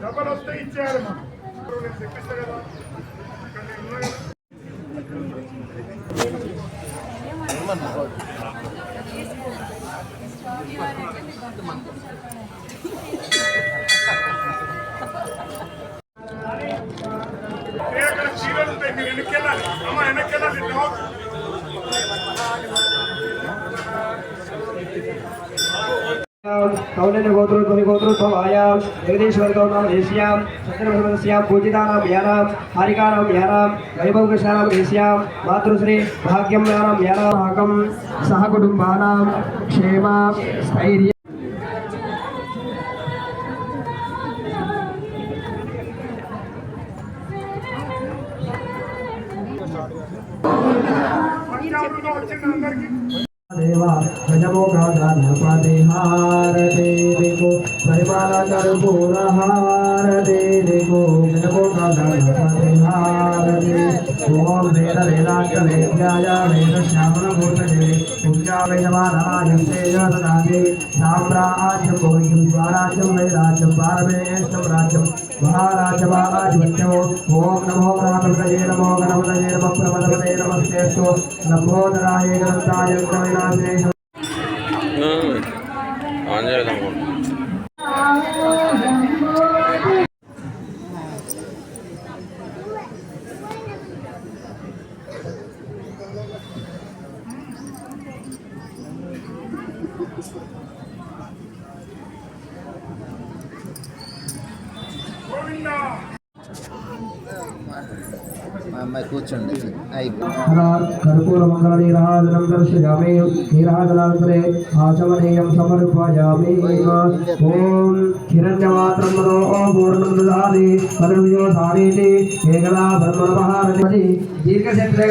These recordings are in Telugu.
డబ్బులు వస్తే ఇచ్చేయాలి మనం నేను తెప్పిస్తా కదా చీరలు ఉంటాయి మీరు అమ్మ కౌండిన్య గోత్రం ధ్వని గోత్రోద్భవ ఆయాం జగదీశ్వర గౌరవం దేశ్యాం చంద్రమస్యాం పూజితానాం యానాం హారికానాం యానాం వైభవకృష్ణానాం దేశ్యాం మాతృశ్రీ భాగ్యం యానాం యానాకం సహ కుటుంబానాం క్షేమ స్థైర్య పంజాబ్లో వచ్చింది అందరికీ దేవ గజమోగాధనపతి హారతే దిగు పరిమాల కర్పూర హారతే దిగు గజమోగాధనపతి హారతే ఓం వేద వేదాంత వేద్యాయ వేద శ్యామల మూర్తజే పూజా వేదమానాయం తేజోదనాది సామ్రాజ్యం భోగ్యం స్వరాజ్యం వైరాజ్యం. పారమేష్టం రాజ్యం మహారాజమారాజ్యం ఓం నమో గణపతయే నమో గణపతయే నమ. ప్రమదపతే నమస్తేస్తు నమోదరాయ గ్రంథాయ వినాశేష ఆంజనేయ అమ్మాయి కూర్చోండి. కర్పూర మంగళ దర్శయామి. నీరాజనాంతరే ఆచమనీయం సమర్పయామి. ఓం హిరణ్యమాత్రం మనో పూర్ణం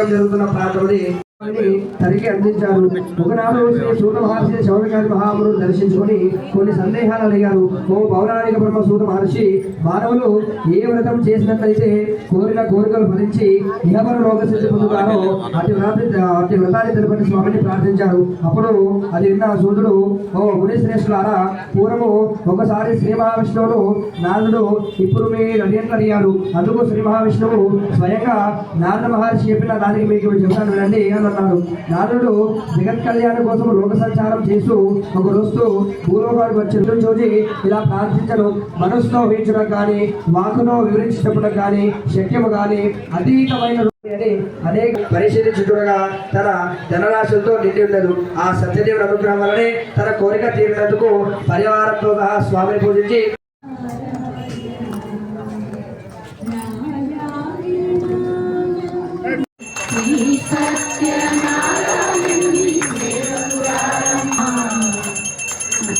జరుగుతున్న ప్రాంతమది. తరిగి అందించారు. ఒకనాడు శ్రీ మహర్షి శౌనకాది మహామును దర్శించుకొని కొన్ని సందేహాలు అడిగారు. ఓ పౌరాణిక బ్రహ్మ సూత మహర్షి మానవులు ఏ వ్రతం చేసినట్లయితే కోరిన కోరికలు ఫలించి ఇహమర లోక సిద్ధి పొందుతారో అటు వ్రత అటు వ్రతాన్ని తెలుపని స్వామిని ప్రార్థించారు. అప్పుడు అది విన్న సూర్యుడు ఓ ముని పూర్వము ఒకసారి శ్రీ మహావిష్ణువును నారదుడు ఇప్పుడు మీరు అడిగినట్లు అడిగారు అందుకు శ్రీ మహావిష్ణువు స్వయంగా నారద మహర్షి చెప్పిన దానికి మీకు చెప్తాను వినండి. అన్నాడు నారదుడు జగత్ కళ్యాణం కోసం లోక సంచారం చేస్తూ ఒక రోజు పూర్వపాటు వచ్చిన చూసి ఇలా ప్రార్థించను. మనసులో ఊహించడం కానీ వాకులో వివరించడం కానీ శక్యము కానీ అతీతమైన అని అనేక చూడగా తన ధనరాశులతో నిండి ఉండదు. ఆ సత్యదేవుడు అనుగ్రహం వల్లనే తన కోరిక తీరినందుకు పరివారంతో సహా స్వామిని పూజించి